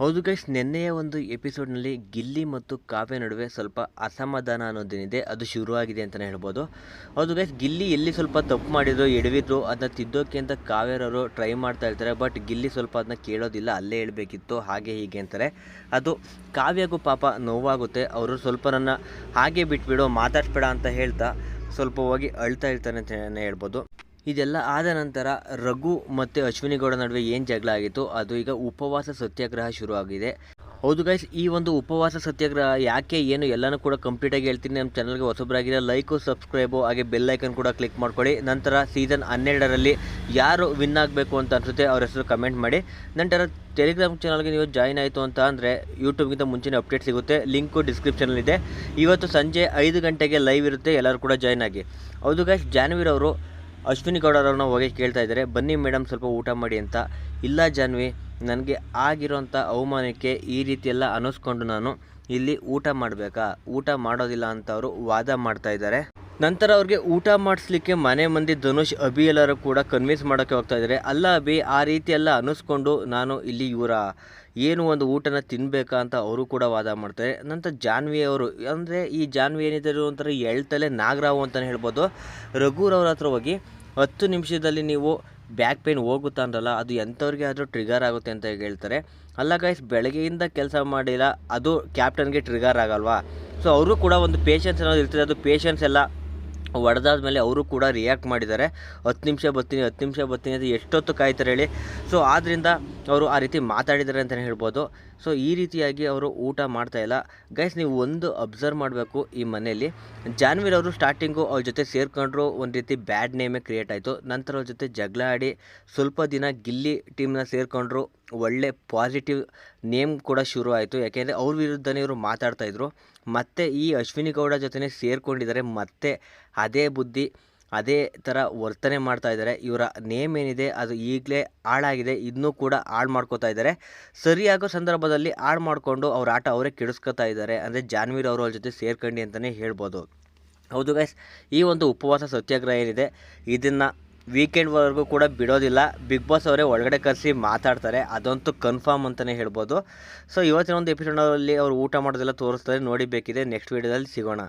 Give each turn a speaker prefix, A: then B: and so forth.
A: ಹೌದು ಗೈಸ್ ನಿನ್ನೆಯ ಒಂದು ಎಪಿಸೋಡ್ನಲ್ಲಿ ಗಿಲ್ಲಿ ಮತ್ತು ಕಾವ್ಯ ನಡುವೆ ಸ್ವಲ್ಪ ಅಸಮಾಧಾನ ಅನ್ನೋದೇನಿದೆ, ಅದು ಶುರುವಾಗಿದೆ ಅಂತಲೇ ಹೇಳ್ಬೋದು. ಹೌದು ಗೈಸ್ ಗಿಲ್ಲಿ ಎಲ್ಲಿ ಸ್ವಲ್ಪ ತಪ್ಪು ಮಾಡಿದ್ರು, ಎಡವಿದ್ರು, ಅದನ್ನ ತಿದ್ದೋಕೆ ಅಂತ ಕಾವ್ಯರವರು ಟ್ರೈ ಮಾಡ್ತಾ ಇರ್ತಾರೆ ಬಟ್ ಗಿಲ್ಲಿ ಸ್ವಲ್ಪ ಅದನ್ನ ಕೇಳೋದಿಲ್ಲ, ಅಲ್ಲೇ ಹೇಳಬೇಕಿತ್ತು, ಹಾಗೆ ಹೀಗೆ ಅಂತಾರೆ. ಅದು ಕಾವ್ಯಗೂ ಪಾಪ ನೋವಾಗುತ್ತೆ, ಅವರು ಸ್ವಲ್ಪ ನನ್ನ ಹಾಗೆ ಬಿಟ್ಬಿಡು, ಮಾತಾಡ್ಬೇಡ ಅಂತ ಹೇಳ್ತಾ ಸ್ವಲ್ಪವಾಗಿ ಅಳ್ತಾ ಇರ್ತಾರೆ ಅಂತಲೇ ಹೇಳ್ಬೋದು. ಇದೆಲ್ಲ ಆದ ನಂತರ ರಘು ಮತ್ತು ಅಶ್ವಿನಿ ಗೌಡ ನಡುವೆ ಏನು ಜಗಳ ಆಗಿತ್ತು ಅದು ಈಗ ಉಪವಾಸ ಸತ್ಯಾಗ್ರಹ ಶುರುವಾಗಿದೆ ಹೌದು ಗೈಸ್ ಈ ಒಂದು ಉಪವಾಸ ಸತ್ಯಾಗ್ರಹ ಯಾಕೆ, ಏನು, ಎಲ್ಲನೂ ಕೂಡ ಕಂಪ್ಲೀಟಾಗಿ ಹೇಳ್ತೀನಿ. ನಮ್ಮ ಚಾನಲ್ಗೆ ಹೊಸಬರಾಗಿದೆ ಲೈಕು ಸಬ್ಸ್ಕ್ರೈಬು ಹಾಗೆ ಬೆಲ್ ಐಕನ್ ಕೂಡ ಕ್ಲಿಕ್ ಮಾಡ್ಕೊಳ್ಳಿ ನಂತರ ಸೀಸನ್ ಹನ್ನೆರಡರಲ್ಲಿ ಯಾರು ವಿನ್ ಆಗಬೇಕು ಅಂತ ಅನಿಸುತ್ತೆ ಅವ್ರ ಹೆಸರು ಕಮೆಂಟ್ ಮಾಡಿ. ನಂತರ ಟೆಲಿಗ್ರಾಮ್ ಚಾನಲ್ಗೆ ನೀವು ಜಾಯ್ನ್ ಆಯಿತು ಅಂತ ಅಂದರೆ ಯೂಟ್ಯೂಬ್ಗಿಂತ ಮುಂಚಿನ ಅಪ್ಡೇಟ್ ಸಿಗುತ್ತೆ. ಲಿಂಕು ಡಿಸ್ಕ್ರಿಪ್ಷನಲ್ಲಿದೆ ಇವತ್ತು ಸಂಜೆ ಐದು ಗಂಟೆಗೆ ಲೈವ್ ಇರುತ್ತೆ. ಎಲ್ಲರೂ ಕೂಡ ಜಾಯ್ನ್ ಆಗಿ. ಹೌದು ಗೈಸ್ ಜಾನ್ವೀರ್ ಅವರು ಅಶ್ವಿನಿ ಗೌಡರವ್ರನ್ನ ಹೋಗಿ ಕೇಳ್ತಾ ಇದ್ದಾರೆ. ಬನ್ನಿ ಮೇಡಮ್ ಸ್ವಲ್ಪ ಊಟ ಮಾಡಿ ಅಂತ. ಇಲ್ಲ ಜಾನ್ವಿ, ನನಗೆ ಆಗಿರೋಂಥ ಅವಮಾನಕ್ಕೆ ಈ ರೀತಿ ಎಲ್ಲ ಅನ್ನಿಸ್ಕೊಂಡು ನಾನು ಇಲ್ಲಿ ಊಟ ಮಾಡಬೇಕಾ? ಊಟ ಮಾಡೋದಿಲ್ಲ ಅಂತ ಅವರು ವಾದ ಮಾಡ್ತಾ ಇದ್ದಾರೆ. ನಂತರ ಅವ್ರಿಗೆ ಊಟ ಮಾಡಿಸ್ಲಿಕ್ಕೆ ಮನೆ ಮಂದಿ ಧನುಷ್, ಅಭಿ ಎಲ್ಲರೂ ಕೂಡ ಕನ್ವಿನ್ಸ್ ಮಾಡೋಕ್ಕೆ ಹೋಗ್ತಾ ಇದ್ದಾರೆ. ಅಲ್ಲ ಅಭಿ, ಆ ರೀತಿ ಎಲ್ಲ ಅನ್ನಿಸ್ಕೊಂಡು ನಾನು ಇಲ್ಲಿ ಇವರ ಏನು ಒಂದು ಊಟನ ತಿನ್ನಬೇಕಾ ಅಂತ ಅವರು ಕೂಡ ವಾದ ಮಾಡ್ತಾರೆ. ನಂತರ ಜಾನ್ವಿ ಅವರು, ಅಂದರೆ ಈ ಜಾನ್ವಿ ಏನಿದ್ದಾರೆ ಒಂಥರ ಎಳ್ತಲೆ ನಾಗರಾವು ಅಂತಲೇ ಹೇಳ್ಬೋದು. ರಘುರವ್ರ ಹತ್ರ ಹೋಗಿ ಹತ್ತು ನಿಮಿಷದಲ್ಲಿ ನೀವು ಬ್ಯಾಕ್ ಪೇನ್ ಹೋಗುತ್ತಾ ಅಂದ್ರಲ್ಲ, ಅದು ಎಂಥವ್ರಿಗೆ ಆದರೂ ಟ್ರಿಗರ್ ಆಗುತ್ತೆ ಅಂತ ಹೇಳ್ತಾರೆ. ಅಲ್ಲ ಗೈಸ್ ಬೆಳಗ್ಗೆಯಿಂದ ಕೆಲಸ ಮಾಡಿಲ್ಲ, ಅದು ಕ್ಯಾಪ್ಟನ್ಗೆ ಟ್ರಿಗರ್ ಆಗಲ್ವಾ? ಸೊ ಅವರು ಕೂಡ ಒಂದು ಪೇಷನ್ಸ್ ಅನ್ನೋದು ಇರ್ತದೆ, ಅದು ಪೇಷನ್ಸ್ ಎಲ್ಲ ಹೊಡೆದಾದ ಮೇಲೆ ಅವರು ಕೂಡ ರಿಯಾಕ್ಟ್ ಮಾಡಿದ್ದಾರೆ. ಹತ್ತು ನಿಮಿಷ ಬರ್ತೀನಿ, ಹತ್ತು ನಿಮಿಷ ಬರ್ತೀನಿ ಅಂತ ಎಷ್ಟೊತ್ತು ಕಾಯ್ತಾರೆ ಹೇಳಿ. ಸೊ ಆದ್ದರಿಂದ ಅವರು ಆ ರೀತಿ ಮಾತಾಡಿದ್ದಾರೆ ಅಂತಲೇ ಹೇಳ್ಬೋದು. ಸೊ ಈ ರೀತಿಯಾಗಿ ಅವರು ಊಟ ಮಾಡ್ತಾ ಇಲ್ಲ. ಗೈಸ್ ನೀವು ಒಂದು ಅಬ್ಸರ್ವ್ ಮಾಡಬೇಕು ಈ ಮನೆಯಲ್ಲಿ. ಜಾನ್ವೀರ್ ಅವರು ಸ್ಟಾರ್ಟಿಂಗು ಅವ್ರ ಜೊತೆ ಸೇರ್ಕೊಂಡ್ರು, ಒಂದು ರೀತಿ ಬ್ಯಾಡ್ ನೇಮೇ ಕ್ರಿಯೇಟ್ ಆಯಿತು. ನಂತರ ಅವ್ರ ಜೊತೆ ಜಗಳ ಆಡಿ ಸ್ವಲ್ಪ ದಿನ ಗಿಲ್ಲಿ ಟೀಮ್ನ ಸೇರಿಕೊಂಡ್ರು. ಒಳ್ಳೆ ಪಾಸಿಟಿವ್ ನೇಮ್ ಕೂಡ ಶುರು ಆಯಿತು. ಯಾಕೆಂದರೆ ಅವ್ರ ವಿರುದ್ಧನೇ ಇವರು ಮಾತಾಡ್ತಾಯಿದ್ರು ಮತ್ತು ಈ ಅಶ್ವಿನಿ ಗೌಡ ಜೊತೆ ಸೇರಿಕೊಂಡಿದ್ದಾರೆ. ಮತ್ತೆ ಅದೇ ಬುದ್ಧಿ. ಅದೇ ಥರ ವರ್ತನೆ ಮಾಡ್ತಾ ಇದ್ದಾರೆ. ಇವರ ನೇಮ್ ಏನಿದೆ ಅದು ಈಗಲೇ ಹಾಳಾಗಿದೆ. ಇನ್ನೂ ಕೂಡ ಹಾಳು ಮಾಡ್ಕೋತಾ ಇದ್ದಾರೆ. ಸರಿಯಾಗೋ ಸಂದರ್ಭದಲ್ಲಿ ಹಾಳು ಮಾಡಿಕೊಂಡು ಅವ್ರ ಆಟ ಅವರೇ ಕೆಡಿಸ್ಕೊತಾ ಇದ್ದಾರೆ. ಅಂದರೆ ಜಾನ್ವೀರ್ ಅವರವ್ರ ಅವ್ರ ಜೊತೆ ಸೇರ್ಕೊಂಡು ಅಂತಲೇ ಹೇಳ್ಬೋದು. ಹೌದು ಗೈಸ್ ಈ ಒಂದು ಉಪವಾಸ ಸತ್ಯಾಗ್ರಹ ಏನಿದೆ, ಇದನ್ನು ವೀಕೆಂಡ್ವರೆಗೂ ಕೂಡ ಬಿಡೋದಿಲ್ಲ. ಬಿಗ್ ಬಾಸ್ ಅವರೇ ಒಳಗಡೆ ಕರೆಸಿ ಮಾತಾಡ್ತಾರೆ. ಅದಂತೂ ಕನ್ಫರ್ಮ್ ಅಂತಲೇ ಹೇಳ್ಬೋದು. ಸೊ ಇವತ್ತಿನ ಒಂದು ಎಪಿಸೋಡಲ್ಲಿ ಅವರು ಊಟ ಮಾಡೋದೆಲ್ಲ ತೋರಿಸ್ತಾರೆ. ನೋಡಿಬೇಕಿದೆ ನೆಕ್ಸ್ಟ್ ವೀಡಿಯೋದಲ್ಲಿ ಸಿಗೋಣ.